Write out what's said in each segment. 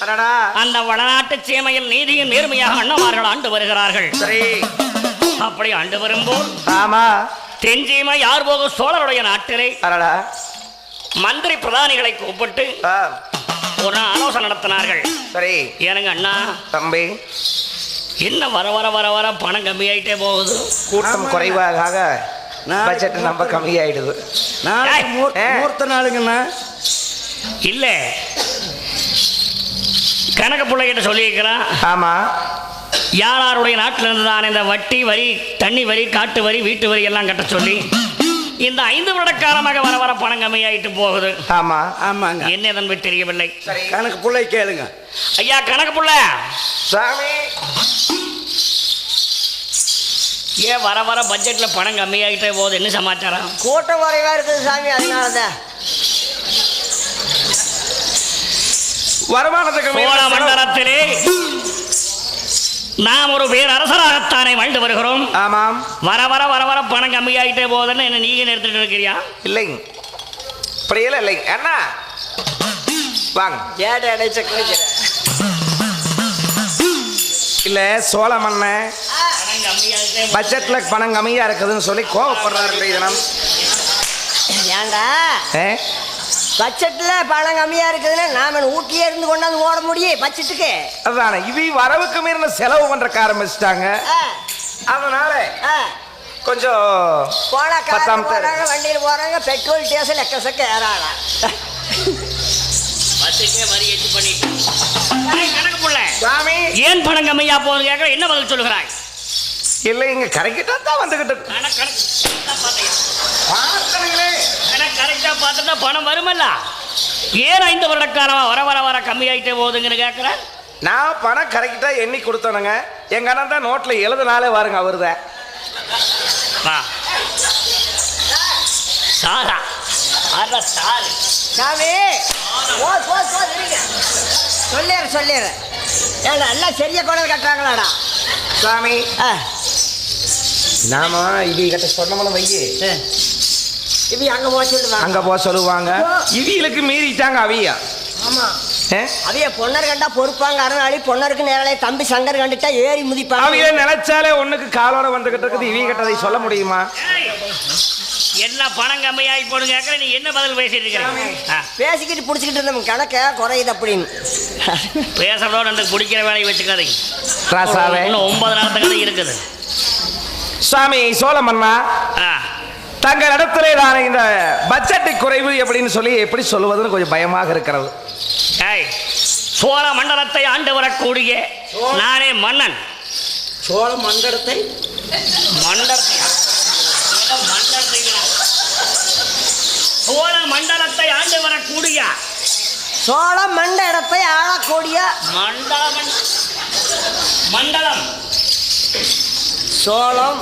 அடடா. அந்த வடநாட்டு சீமையில் நீதியும் நேர்மையாக அண்ணமார்கள் ஆண்டு வருகிறார்கள். சரி. அப்படி ஆண்டு வரும்போது ஆமா. தென்சீமை யார் போக சோழருடைய நாட்டிலே? மந்திரி பிரதானிகளை கூப்பிட்டு ஒரு ஆலோசனை நடத்தினார்கள். சரி. ஏனுங்க அண்ணா? தம்பி. என்ன வர வர வர வர பணம் கம்மியாயிட்டே போகுது? கூட்டம் குறைவாக பட்ஜெட் நம்ம கம்மியாயிடுது. நாளைக்கு. மூர்த்த நாளுங்கண்ணா. இல்ல. கணக்கு பிள்ளைகிட்ட சொல்லியிருக்கிறான். ஆமா. யார் யாருடைய நாட்டில் இருந்து தான் இந்த வட்டி வரி தண்ணி வரி காட்டு வரி வீட்டு வரி எல்லாம் கட்ட சொல்லி இந்த ஐந்து வருட காலமாக வர வர பணம் கம்மியாயிட்டு போகுது. ஆமா. ஆமாங்க. என்ன தம்பி தெரியவில்லை. கணக்கு பிள்ளை கேளுங்க. ஐயா கணக்கு புள்ள சாமி! ஏன் வர வர பட்ஜெட்ல பணம் கம்மியாயிட்டே போகுது? என்ன சமாச்சாரம்? கூட்டம் குறைவா இருக்குது சாமி அதனால தான் மண்டலத்திலே நாம் ஒரு பேர் அரசராகத்தானே வாழ்ந்து வருகிறோம். ஆமாம். வர வர வர வர பணம் கம்மியாயிட்டே போகுதுன்னு என்ன நீங்க எடுத்துட்டு இருக்கிறியா இல்லைங்க அப்படியெல்லாம் இல்லைங்க அண்ணா. வாங்க. ஏட இடைச்ச கேட்கிறேன் இல்ல சோழ மன்னன். பட்ஜெட்ல பணம் கம்மியா இருக்குதுன்னு சொல்லி கோவப்படுறாரு தினம் ஏண்டா ஏ? பட்ஜெட்ல பணம் கம்மியா இருக்குதுன்னா நாம வீட்லயே இருந்து கொண்டாந்து ஓட முடியும் பட்ஜெட்டுக்கு? அதானே இது வரவுக்கு மீறின செலவு பண்றக்க ஆரம்பிச்சிட்டாங்க. ஆ, அதனால ஆ. கொஞ்சம் போனா பத்தாம் தேதி. போறாங்க வண்டியில் போறாங்க பெட்ரோல் டீசல் கணக்கு புள்ள. சாமி. ஏன் பணம் கம்மியா போகுது என்ன பதில் சொல்லுகிறாய்? இல்லை இங்க கரெக்டா தான் வந்துகிட்டு இருக்கு. கணக்கு கணக்கு கரெக்டா பார்த்தியா? பார்க்கணுங்களே. கணக்கு கரெக்டா பார்த்துட்டா பணம் வருமல்ல? ஏன் ஐந்து வருட காலமா வர வர வர கம்மியாயிட்டே போகுதுங்கன்னு கேட்கிறேன் நான் பணம் கரெக்டா எண்ணி கொடுத்தனுங்க. எங்க அண்ணன் தான் நோட்ல எழுதுனாலே பாருங்க அவருதான் வா. சாரா. அட சாரு. சாமி போ போ போ இருங்க சொல்லிடுறேன் சொல்லிடுறேன். ஏண்டா எல்லாம் சரியா கொண்டு கட்டுறாங்களாடா சாமி. ஆ. நாம இது கிட்ட சொன்னோம்னு வையே. இப்படி அங்க போக சொல்லுவாங்க. அங்க போக சொல்லுவாங்க. இவிகளுக்கு மீறிட்டாங்க அவியா. ஆமா? அவைய பொன்னர் கண்டா பொறுப்பாங்க அரணாளி. பொன்னருக்கு நேரலை தம்பி சங்கர் கண்டுட்டா ஏறி முதிப்பாங்க. அவிய நினைச்சாலே ஒண்ணுக்கு காலோட வந்துகிட்டு இருக்குது. இவிய கிட்ட அதை சொல்ல முடியுமா? என்ன பணம் கம்மியாகி போடுங்க கேட்குற நீ என்ன பதில் பேசிட்டு இருக்கிறீங்க பேசிக்கிட்டு பிடிச்சிக்கிட்டு இருந்தோம் கணக்க குறையுது அப்படின்னு. பேசுறதோட எனக்கு பிடிக்கிற வேலையை வச்சுக்காதீங்க. ராசாவே. இன்னும் ஒன்பது தான் இருக்குது. சாமி சோழமன்னா? ஆ. தங்கள் இடத்திலே தான் இந்த பட்ஜெட் குறைவு அப்படின்னு சொல்லி எப்படி சொல்லுவதுன்னு கொஞ்சம் பயமாக இருக்கிறது. ஏய் சோழ மண்டலத்தை ஆண்டு வரக்கூடிய நானே மன்னன். சோழ மண்டலத்தை? மண்டலத்தை? சோழ மண்டலத்தை ஆண்டு வரக்கூடிய சோழ மண்ட இடத்தை ஆளக்கூடிய மண்டலம். மண்டலம். சோளம்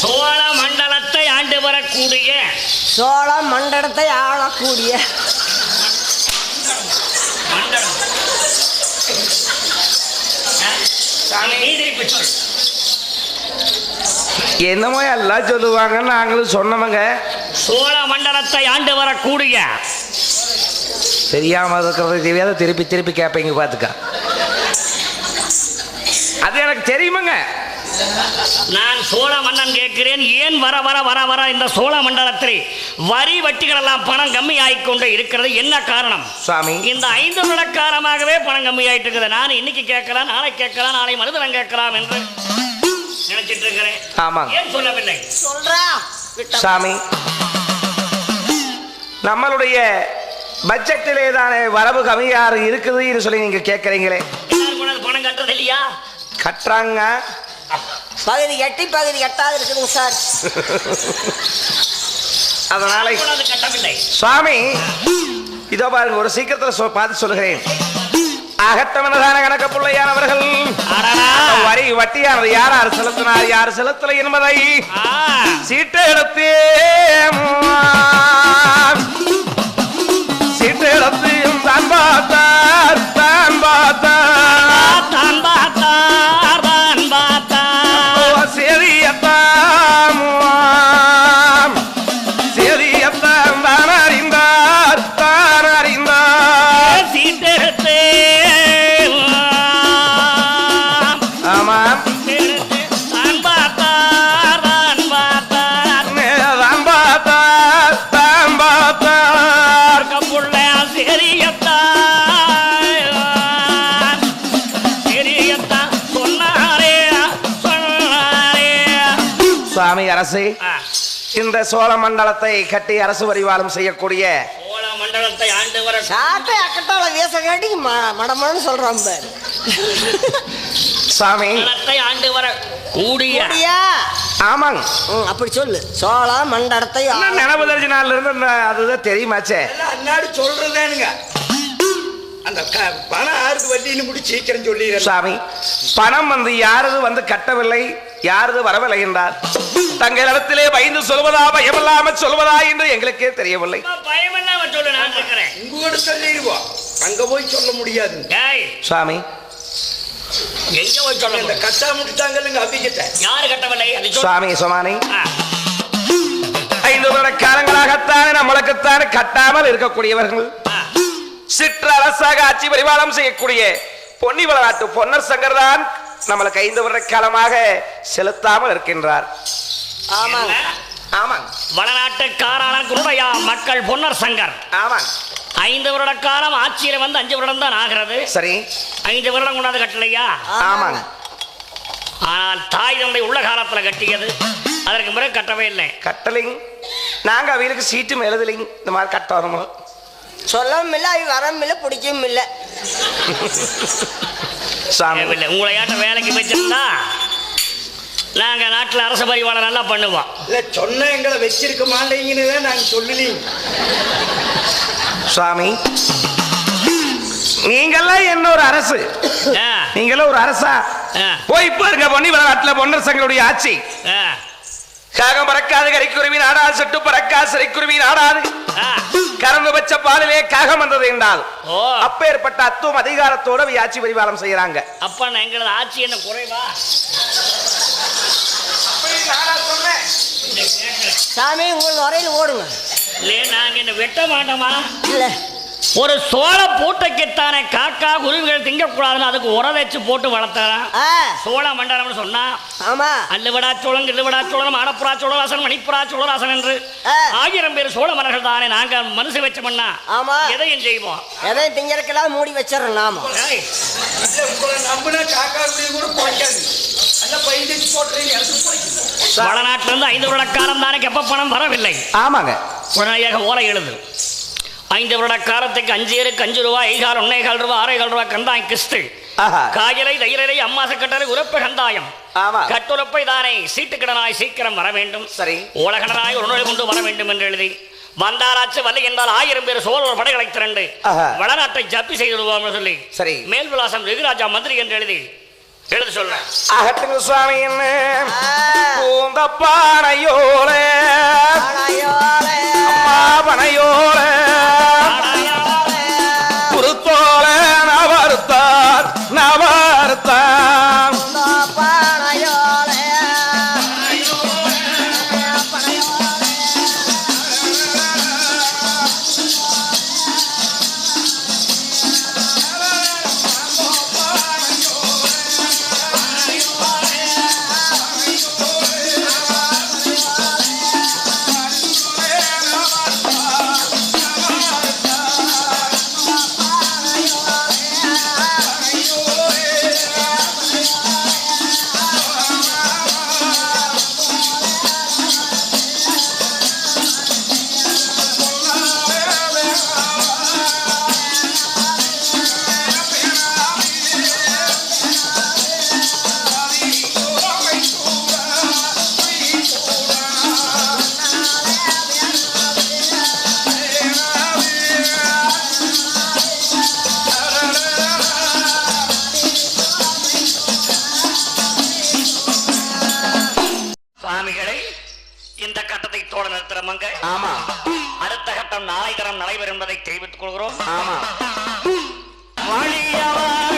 சோழ மண்டலத்தை ஆண்டு வரக்கூடிய. சோழ மண்டலத்தை ஆளக்கூடிய. என்னமோ எல்லாம் சொல்லுவாங்க நாங்களும் சொன்னவங்க. சோழ மண்டலத்தை ஆண்டு வரக்கூடிய. தெரியாம இருக்கிறது தெரியாத திருப்பி திருப்பி கேட்பீங்க பார்த்துக்க அது எனக்கு தெரியுமுங்க. நான் சோழ மன்னன் கேட்கிறேன். ஏன் வர வர வர வர இந்த சோழ மண்டலத்தில் வரி வட்டிகள் எல்லாம் பணம் கம்மி ஆகிக்கொண்டு இருக்கிறது? என்ன காரணம்? சுவாமி இந்த ஐந்து வருட காலமாகவே பணம் கம்மி ஆயிட்டு இருக்குது. நான் இன்னைக்கு கேட்கலாம் நாளை கேட்கலாம் நாளை மறுதினம் கேட்கலாம் என்று நினைச்சிட்டு இருக்கிறேன். ஆமாங்க. ஏன் சொல்லவில்லை? சொல்றா. விட்ட. சாமி. நம்மளுடைய பட்ஜெட்டிலே தானே வரவு கம்மியாறு இருக்குதுன்னு சொல்லி நீங்க கேட்குறீங்களே. பணம் கட்டுறது இல்லையா? கட்டுறாங்க. பகுதி எட்டி பகுதி எட்டாவது இருக்குதுங்க சார் அதனால சுவாமி இதோ பாருங்க ஒரு சீக்கிரத்தில் சொ- பார்த்து சொல்லுகிறேன். அகத்தமனதான கணக்க பிள்ளையானவர்கள் அடடா. வரி வட்டியானது யார் யார் செலுத்தினார் யார் செலுத்தல என்பதை சீட்டு எடுத்து அரசு ஆ. இந்த சோழ மண்டலத்தை கட்டி அரசு பரிவாரம் செய்யக்கூடிய சோழ மண்டலத்தை ஆண்டு வர சாட்டை அக்கட்டால வேச காட்டி ம- மடமடன்னு சொல்றான் பாரு. சாமி. மண்டலத்தை ஆண்டு வர கூடிய? ஆமாங்க. அப்படி சொல்லு. சோழ மண்டலத்தை நினைவு தெரிஞ்ச நாள்ல இருந்து அதுதான் தெரியுமாச்சே? சொல்றதேனுங்க. அந்த க- பணம் ஆறுக்கு வட்டின்னு முடி சீக்கிரம் சொல்லிடுறேன். சாமி பணம் வந்து யாரது வந்து கட்டவில்லை யாரது வரவில்லை என்றார். தங்களிடத்திலே பயந்து சொல்வதா பயமில்லாம சொல்வதா என்று எங்களுக்கே தெரியவில்லை. பயமில்லாம சொல்லு நான் இருக்கிறேன் உங்களோட சொல்லிடுவோம் அங்க போய் சொல்ல முடியாது. ஏய். சாமி. எங்க போய் சொல்ல இந்த கட்டா முடித்தாங்கல்லுங்க அபிகிட்ட யாரு கட்டவில்லை? சுவாமி. சுமானி. ஐந்து வருட காலங்களாகத்தானே நம்மளுக்குத்தானே கட்டாமல் இருக்கக்கூடியவர்கள். சிற்றரசாக ஆட்சி பரிபாலம் செய்யக்கூடிய பொன்னிவள நாட்டு பொன்னர் சங்கர் தான் நம்மளுக்கு ஐந்து வருட காலமாக செலுத்தாமல் இருக்கின்றார். ஆமாங்க? ஆமாங்க. வடநாட்டுக்காரான குருடையா மக்கள் பொன்னர் சங்கர். ஆமாங்க. ஐந்து வருட காலம் ஆட்சியில வந்து அஞ்சு வருடம் தான் ஆகிறது. சரி. ஐந்து வருடம் கொண்டாந்து கட்டலையா? ஆமாங்க. ஆனால் தாய் தந்தை உள்ள காலத்துல கட்டியது. அதற்கு பிறகு கட்டவே இல்லை. கட்டலிங் நாங்க அவைகளுக்கு சீட்டும் எழுதலிங் இந்த மாதிரி கட்ட வரணும் சொல்லவும் இல்லை அவ வரவும் இல்லை பிடிக்கவும் இல்லை உங்களை யாட்ட வேலைக்கு வச்சிருந்தா நாங்க நாட்டுல அரசு பரிவாளம் நல்லா பண்ணுவோம். இல்ல சொன்ன எங்களை வச்சிருக்க மாட்டீங்கன்னு தான் நாங்க சொல்லலீங்க சுவாமி நீங்கெல்லாம் என்ன ஒரு அரசு? நீங்களும் ஒரு அரசா? ஆ, போய் பாருங்க பொன்னிவள நாட்டுல பொன்னர் சங்கருடைய ஆட்சி. ஆ, காகம் பறக்காது கரிக்குருவி நாடாது சொட்டு பறக்காது சிறைக்குருவி நாடாது. கறந்து வச்ச பாலிலே காகம் வந்தது என்றால் ஓ. அப்பேற்பட்ட அத்துவம் அதிகாரத்தோட ஆட்சி பரிபாலம் செய்யறாங்க அப்ப நான் எங்களது ஆட்சி என்ன குறைவா? சாமி உங்களுக்கு வரையில் ஓடுங்க. இல்லையே நாங்க என்ன வெட்ட மாட்டோமா? இல்லை. ஒரு சோழ பூட்டைக்குத்தானே காக்கா குருவிகள் திங்கக்கூடாதுன்னு அதுக்கு உரம் வச்சு போட்டு வளர்த்தாராம் ஆ. சோழ மண்டலம்னு சொன்னா? ஆமா. அல்லுவடா சோழன் கிள்ளுவடா சோழன் ஆடப்புறா சோழராசன் மணிப்புறா சோழராசன் என்று. ஆயிரம் பேர் சோழ மன்னர்கள் தானே நாங்க மனசு வச்சோம்னா ஆமா. எதையும் செய்வோம். எதையும் திங்கறக்கெல்லாம் மூடி வச்சிடறோம் நாம. நம்பினா காக்கா குருவி கூட குறைக்காது எல்லாம் பயிர் போட்டுறீங்க எடுத்து போய்க்குது வடநாட்டுல இருந்து ஐந்து வருட காலம் தானே கெப்ப பணம் வரவில்லை. ஆமாங்க. உடனடியாக ஓலை எழுது. ஐந்து வருட காலத்துக்கு அஞ்சு ஏருக்கு அஞ்சு ரூபா ஐகால் ஒன்னேகால் ரூபா ஆறேகால் ரூபா கந்தாய் கிஸ்து ஆஹா. காயலை தயிரலை அம்மாச கட்டளை உரப்பு கந்தாயம் கட்டுரப்பை தானே சீட்டுக்கடனாய் சீக்கிரம் வர வேண்டும். சரி. ஓலகடனாய் ஒரு நோய் கொண்டு வர வேண்டும் என்று எழுதி வந்தாராச்சு வல்லை என்றால் ஆயிரம் பேர் சோழர் படைகளை திரண்டு. வடநாட்டை ஜப்பி செய்து விடுவோம் என்று சொல்லி சரி. மேல் விலாசம் ரகுராஜா மந்திரி என்று எழுதி எழுத சொல்ல அகட்டுங்க சுவாமி என்ன. பூந்த பானையோல. அம்மா பனையோல நிறுத்துறமங்க ஆமா. அடுத்த கட்டம் நாளை தரம் நடைபெறும் என்பதை தெரிவித்துக் கொள்கிறோம். ஆமா. மழிய வாழிய மழியவே